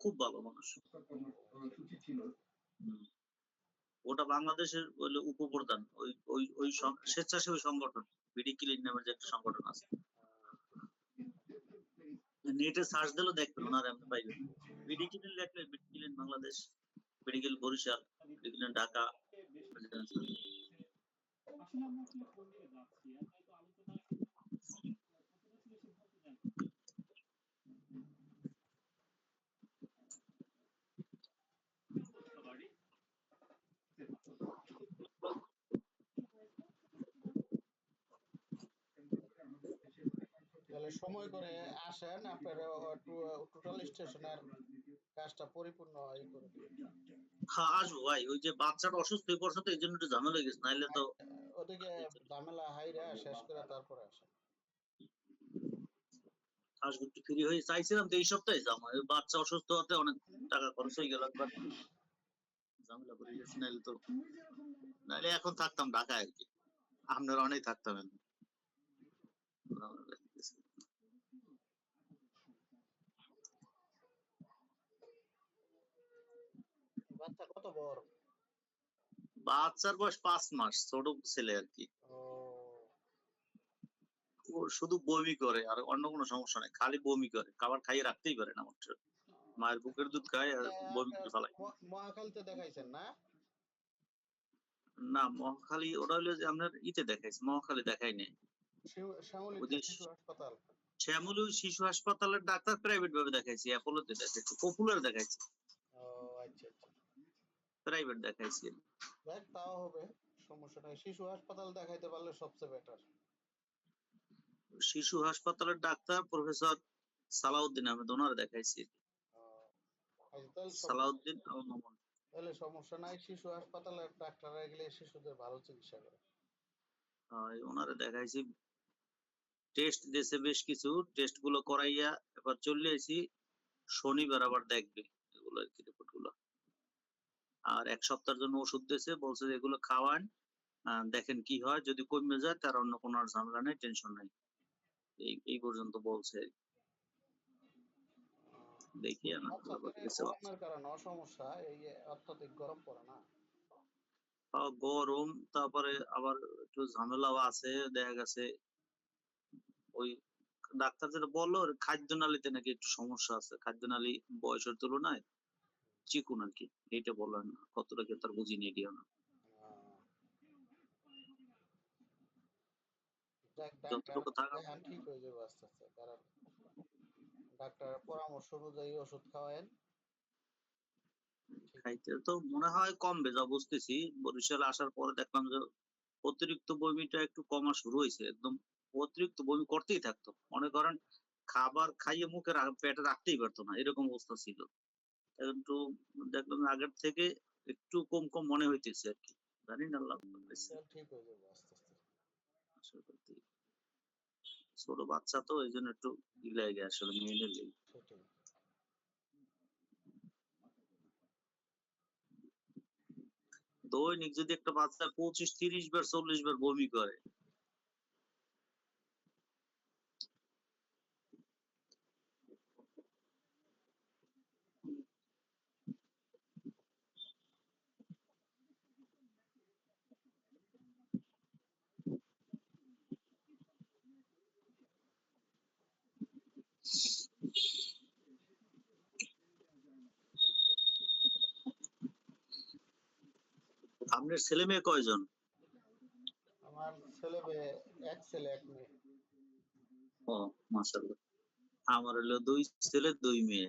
খুব ভালো মানুষ। ওটা বাংলাদেশের উপপ্রধান। ওই ওই ওই স্বেচ্ছাসেবী সংগঠন, বিডি ক্লিন নামের যে একটা সংগঠন আছে। নেটে সার্চ দিলেও দেখবেন ওনার আপনি পাইবেন BD clean লেখলে BD clean Bangladesh, BD clean Barishal, BD Dhaka আসলে আমরা আসলে কোন দিকে যাচ্ছি আর তাই তো আলোচনা প্রথমে ছিল সিদ্ধান্ত নেন সবারই তাহলে সময় করে আসেন আপনারা টোটাল স্টেশনের কাজটা পরিপূর্ণ ই করে হ্যাঁ আসব ভাই ওই যে বাচ্চাটা অসুস্থ হয়ে পড়ছে তো এই জন্য একটু ঝামেলা হয়ে গেছে নাইলে তো ওদিকে ঝামেলা হাইরা শেষ করে তারপরে আসেন। আসব একটু ফ্রি হয়ে চাইছিলাম তো এই সপ্তাহে যাব বাচ্চা অসুস্থ হতে অনেক টাকা খরচ হয়ে গেল একবার ঝামেলা করে গেছি নাইলে তো নাইলে এখন থাকতাম ঢাকায় আর কি আপনারা অনেক থাকতাম এখন ঝামেলা লেগে গেছে। বাচ্চার বয়স পাঁচ মাস ছোট ছেলে আর কি। ও। শুধু বমি করে আর অন্য কোনো সমস্যা নেই খালি বমি করে। খাবার খাইয়ে রাখতেই পারে না মাত্র। মায়ের বুকের দুধ খায় আর বমি করে ফেলায়। ম- মহাখালীতে দেখাইছেন না? না মহাখালী ওরা হলো যে আপনার ইতে দেখাইছে মহাখালী দেখাই নেই। শ্যামলী শিশু শ্যামলী শিশু হাসপাতালের ডাক্তার প্রাইভেট ভাবে দেখাইছি অ্যাপোলোতে দেখাইছি পপুলার দেখাইছি। ও আচ্ছা আচ্ছা। প্রাইভেট দেখাইছি দেখ তাও হবে সমস্যা নাই। শিশু হাসপাতাল দেখাইতে পারলে সবচেয়ে বেটার শিশু হাসপাতালের ডাক্তার প্রফেসর সালাউদ্দিন আহমেদ ওনার দেখাইছি সালাউদ্দিন আল তাহলে সমস্যা নাই শিশু হাসপাতালের ডাক্তাররা গেলে শিশুদের ভালো চিকিৎসা করে। ওনারে দেখাইছি। টেস্ট দিয়েছে বেশ কিছু টেস্টগুলো করাইয়া এবার চলে এসেছি শনিবার আবার দেখবে এগুলো আর কি রিপোর্টগুলো। আর এক সপ্তাহের জন্য ওষুধ দিয়েছে বলছে যে এগুলো খাওয়ান। দেখেন কি হয় যদি কমে যায় তার অন্য কোনো আর ঝামেলা নেই টেনশন নেই। এই এই পর্যন্ত বলছে। দেখি আচ্ছা কারণে অসমস্যা এই অত্যাধিক গরম পড়ে না? আহ, গরম তারপরে আবার একটু ঝামেলাও আছে দেখা গেছে ওই ডাক্তার যেটা বলল ওর খাদ্যনালীতে নাকি একটু সমস্যা আছে। খাদ্যনালী বয়সের তুলনায় চিকুন আর কি এইটা বললেন কতটা কি তার বুঝিনি এটিও না। যতটুকু থাকা- ঠিক হয়ে যাবে আস্তে আস্তে কারণ ডাক্তার পরামর্শ অনুযায়ী ওষুধ খাওয়ায়েন। খাইতে তো মনে হয় কমবে যা বুঝতেছি। বরিশাল আসার পরে দেখলাম যে অতিরিক্ত বমিটা একটু কমা শুরু হয়েছে। একদম অতিরিক্ত বমি করতেই থাকতো। মনে করেন খাবার খাইয়ে মুখে পেটে রাখতেই পারতো না এরকম অবস্থা ছিল। একটু দেখলাম আগের থেকে একটু কম কম মনে হইতেছে আর কি জানি না আল্লাহ। তাহলে ঠিক হয়ে যাবে আস্তে আস্তে। ছোট বাচ্চা তো এই জন্য একটু ই লাগে আসলে লেগে সেটাই দৈনিক যদি একটা বাচ্চা পঁচিশ তিরিশ বার চল্লিশ বার বমি করে আপনার ছেলে মেয়ে কয়জন? আমার ছেলে মেয়ে এক ছেলে এক মেয়ে। ও মাশাআল্লাহ। আমার হলো দুই ছেলে দুই মেয়ে।